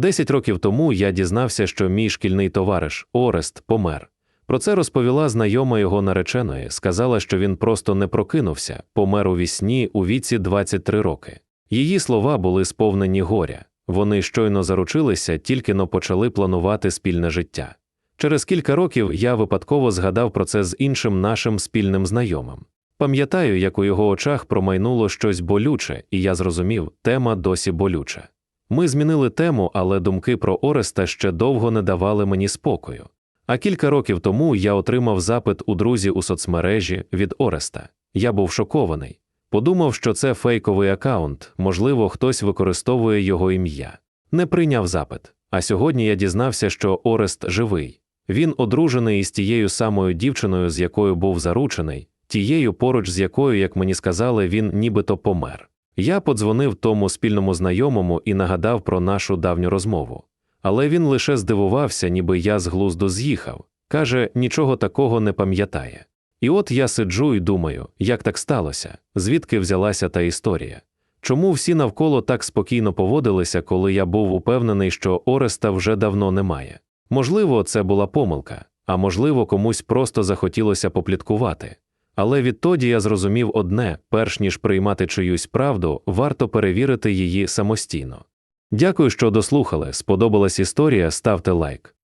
Десять років тому я дізнався, що мій шкільний товариш Орест помер. Про це розповіла знайома його нареченої, сказала, що він просто не прокинувся, помер у вісні у віці 23 роки. Її слова були сповнені горя. Вони щойно заручилися, тільки но почали планувати спільне життя. Через кілька років я випадково згадав про це з іншим нашим спільним знайомим. Пам'ятаю, як у його очах промайнуло щось болюче, і я зрозумів, тема досі болюча. Ми змінили тему, але думки про Ореста ще довго не давали мені спокою. А кілька років тому я отримав запит у друзі у соцмережі від Ореста. Я був шокований. Подумав, що це фейковий акаунт, можливо, хтось використовує його ім'я. Не прийняв запит. А сьогодні я дізнався, що Орест живий. Він одружений із тією самою дівчиною, з якою був заручений, тією, поруч з якою, як мені сказали, він нібито помер. Я подзвонив тому спільному знайомому і нагадав про нашу давню розмову. Але він лише здивувався, ніби я з глузду з'їхав. Каже, нічого такого не пам'ятає. І от я сиджу і думаю, як так сталося, звідки взялася та історія. Чому всі навколо так спокійно поводилися, коли я був упевнений, що Ореста вже давно немає? Можливо, це була помилка, а можливо, комусь просто захотілося попліткувати. Але відтоді я зрозумів одне: перш ніж приймати чиюсь правду, варто перевірити її самостійно. Дякую, що дослухали. Сподобалась історія, ставте лайк.